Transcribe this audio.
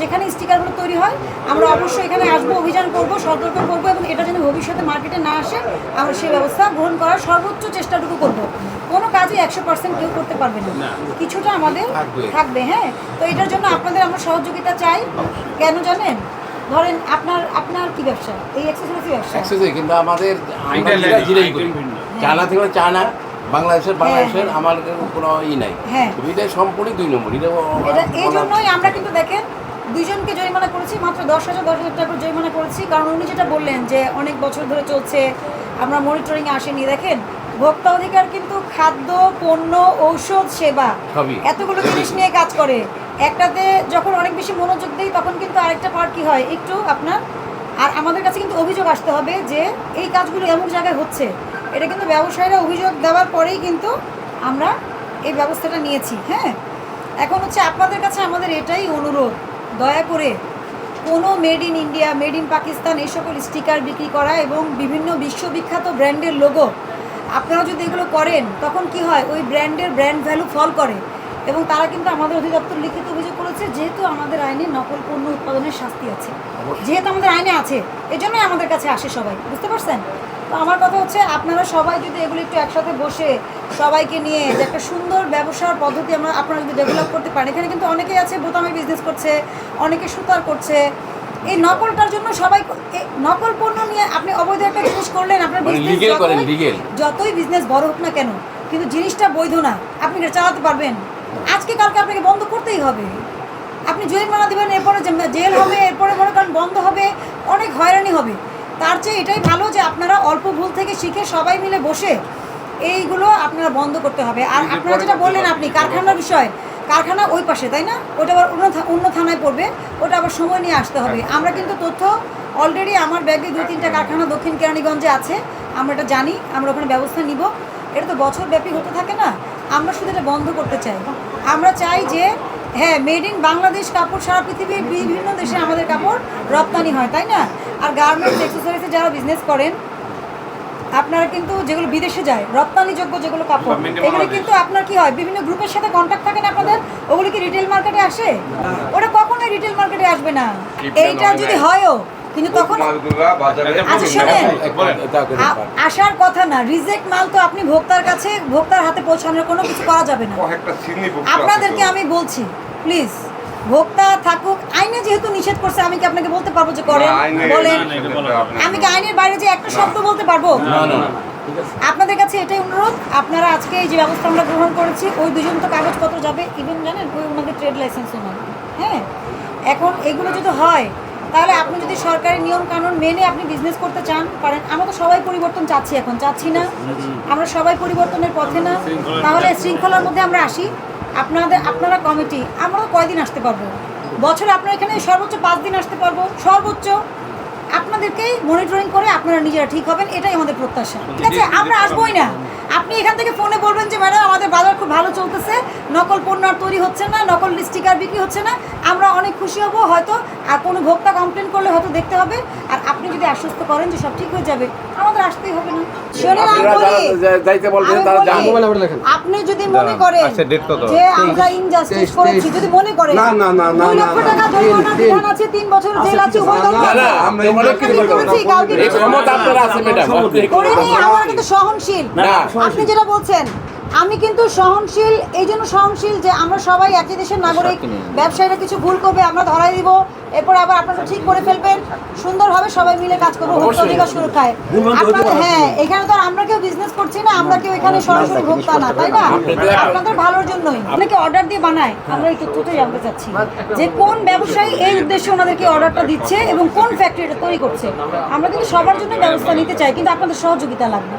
যেখানে স্টিকারগুলো তৈরি হয় আমরা অবশ্যই এখানে আসব অভিযান করব সতর্ক করব এবং এটা যেন ভবিষ্যতে মার্কেটে না আসে আমরা সেই ব্যবস্থা গ্রহণ করার সর্বোচ্চ চেষ্টাটুকু করব। কোনো কাজই একশো পার্সেন্ট কেউ করতে পারবে না। কিছুটা আমাদের থাকবে। হ্যাঁ। তো এটার জন্য আপনাদের আমরা সহযোগিতা চাই। কেন জানেন? ধরেন আপনার আপনার কি ব্যবসা? এই ব্যবসা? কিন্তু আমাদের। চায়না থেকে চায়না বাংলাদেশের বাংলাদেশের হ্যাঁ। আমার কোনো ই নাই। হ্যাঁ। এটা সম্পূর্ণ দুই নম্বর এটা এটা এই জন্যই আমরা কিন্তু দেখেন দুইজনকে জরিমানা করেছি মাত্র দশ হাজার দশ হাজার টাকা করে জরিমানা করেছি। কারণ উনি যেটা বললেন যে অনেক বছর ধরে চলছে আমরা মনিটরিংয়ে আসেনি। দেখেন ভোক্তা অধিকার কিন্তু খাদ্য পণ্য ঔষধ সেবা এতগুলো জিনিস নিয়ে কাজ করে। একটাতে যখন অনেক বেশি মনোযোগ দিই তখন কিন্তু আরেকটা পার্ট কি হয়? একটু আপনার আর আমাদের কাছে কিন্তু অভিযোগ আসতে হবে যে এই কাজগুলো এমন জায়গায় হচ্ছে। এটা কিন্তু ব্যবসায়ীরা অভিযোগ দেওয়ার পরেই কিন্তু আমরা এই ব্যবস্থাটা নিয়েছি হ্যাঁ? এখন হচ্ছে আপনাদের কাছে আমাদের এটাই অনুরোধ। দয়া করে কোনো made in India made in Pakistan এই সকল স্টিকার বিক্রি করা এবং বিভিন্ন বিশ্ববিখ্যাত ব্র্যান্ডের লোগো আপনারা যদি এগুলো করেন তখন কি হয়? ওই ব্র্যান্ডের ব্র্যান্ড ভ্যালু ফল করে এবং তারা কিন্তু আমাদের অধিদপ্তর লিখিত অভিযোগ করেছে যেহেতু আমাদের আইনে নকল পণ্য উৎপাদনের শাস্তি আছে। যেহেতু আমাদের আইনে আছে এজন্যই আমাদের কাছে আসে সবাই। বুঝতে পারছেন? তো আমার কথা হচ্ছে আপনারা সবাই যদি এগুলো একটু একসাথে বসে সবাইকে নিয়ে যে একটা সুন্দর ব্যবসার পদ্ধতি আমরা আপনারা যদি ডেভেলপ করতে পারেন। এখানে কিন্তু অনেকেই আছে বোতামের বিজনেস করছে অনেকে সুতার করছে। এই নকলটার জন্য সবাই নকল পণ্য নিয়ে আপনি অবৈধ একটা জিনিস করলেন আপনার মানে যতই- বিজনেস বড় হোক না কেন কিন্তু জিনিসটা বৈধ না। আপনি এটা চালাতে পারবেন। আজকে কালকে আপনাকে বন্ধ করতেই হবে। আপনি জরিমানা দেবেন এরপরে জেল হবে এরপরে মনে করেন বন্ধ হবে অনেক হয়রানি হবে। তার চেয়ে এটাই ভালো যে আপনারা অল্প ভুল থেকে শিখে সবাই মিলে বসে এইগুলো আপনারা বন্ধ করতে হবে। আর আপনারা যেটা বললেন আপনি কারখানার বিষয় কারখানা ওই পাশে তাই না? ওটা আবার অন্য অন্য থানায় পড়বে ওটা আবার সময় নিয়ে আসতে হবে। আমরা কিন্তু তথ্য অলরেডি আমার ব্যাগে দুই তিনটা কারখানা দক্ষিণ কেরানীগঞ্জে আছে আমরা এটা জানি আমরা ওখানে ব্যবস্থা নিব। এটা তো বছর ব্যাপী হতে থাকে না। আমরা শুধু এটা বন্ধ করতে চাই। আমরা চাই যে হ্যাঁ মেড ইন বাংলাদেশ কাপড় সারা পৃথিবীর বিভিন্ন দেশে আমাদের কাপড় রপ্তানি হয় তাই না? আর গার্মেন্টস এক্সেসরিজে যারা বিজনেস করেন আপনারা কিন্তু যেগুলো বিদেশে যায় রপ্তানিযোগ্য যেগুলো কাপড় এগুলো কিন্তু আপনার কি হয়? বিভিন্ন গ্রুপের সাথে কন্ট্যাক্ট থাকে না আপনাদের? ওগুলো কি রিটেল মার্কেটে আসে? ওটা কখনোই রিটেল মার্কেটে আসবে না। এইটা যদি. হয়ও কিন্তু তখন আচ্ছা শোনেন। আসার কথা না রিজেক্ট মাল তো আপনি ভোক্তার কাছে ভোক্তার হাতে পৌঁছানোর কোনো কিছু করা যাবে না। আপনাদেরকে আমি বলছি প্লিজ ভোক্তা থাকুক আইনে যেহেতু নিষেধ করছে আমি কি আপনাকে বলতে পারব যে করেন? বলেন। আমি কি আইনের বাইরে যে একটা শব্দ বলতে পারব? না না না আপনাদের কাছে এটাই অনুরোধ আপনারা আজকে এই যে ব্যবস্থা আমরা গ্রহণ করেছি ওই দুজন তো কাগজপত্র যাবে ইভেন জানেন ওই ওনাদের ট্রেড লাইসেন্সও নয় হ্যাঁ? এখন এগুলো যদি হয় তাহলে আপনি যদি সরকারি নিয়ম কানুন মেনে আপনি বিজনেস করতে চান পারেন আমরা তো সবাই পরিবর্তন চাচ্ছি এখন, চাচ্ছি না। আমরা সবাই পরিবর্তনের পথে না। তাহলে শৃঙ্খলার মধ্যে আমরা আসি। আপনাদের, আপনারা কমিটি আমরা কয়দিন আসতে পারব? বছরে আপনারা এখানে সর্বোচ্চ পাঁচ দিন আসতে পারব। সর্বোচ্চ আপনাদেরকেই মনিটরিং করে আপনারা নিজেরা ঠিক হবেন, এটাই আমাদের প্রত্যাশা। ঠিক আছে? আমরা আসবোই না। আপনি এখান থেকে ফোনে বলবেন যে, ম্যাডাম, আমাদের ভালো চলতেছে নকল পণ্য আর তৈরি হচ্ছে না নকল স্টিকার বিক্রি হচ্ছে না। আমরা অনেক খুশি হব হয়তো আর কোনো ভোক্তা কমপ্লেন করলে হয়তো দেখতে হবে। আর আপনি যদি আশ্বস্ত করেন যে সব ঠিক হয়ে যাবে আমাদের আসতেই হবে না। শোনেন আমি আপনারা বলি যারা যা- যাইতে বলবেন আমি তারা বলি, যান মোবাইল নাম্বার লেখেন। আপনি যদি মনে করেন আচ্ছা, date কত? যে আমরা ইনজাস্টিস করেছি যদি মনে করেন না, না, না, না, না, টাকা জরিমানা বিধান আছে তিন বছর জেল আছে ওই দল না না আমরা আমরা কিছু করেছি, কাউকে ক্ষমতা আপনারা আছে ম্যাডাম করে নিই আমরা কিন্তু সহনশীল। না। আপনি যেটা বলছেন আমি কিন্তু সহনশীল এই জন্য সহনশীল যে আমরা সবাই একই দেশের নাগরিক ব্যবসায়ীরা কিছু ভুল করবে আমরা ধরাই দিব এরপর আবার আপনারা ঠিক করে ফেলবেন সুন্দরভাবে সবাই মিলে কাজ করব ভোক্তা অধিকার সুরক্ষায়। আপনাদের হ্যাঁ এখানে তো আমরা কেউ বিজনেস করছি না আমরা কেউ এখানে সরাসরি ভোক্তা না তাই না? আপনাদের ভালোর জন্যই। অনেকে অর্ডার দিয়ে বানায় আমরা এই তথ্যটাই জানতে চাচ্ছি। যে কোন ব্যবসায়ী এই উদ্দেশ্যে ওনাদেরকে অর্ডারটা দিচ্ছে এবং কোন ফ্যাক্টরিটা তৈরি করছে? আমরা কিন্তু সবার জন্য ব্যবস্থা নিতে চাই কিন্তু আপনাদের সহযোগিতা লাগবে।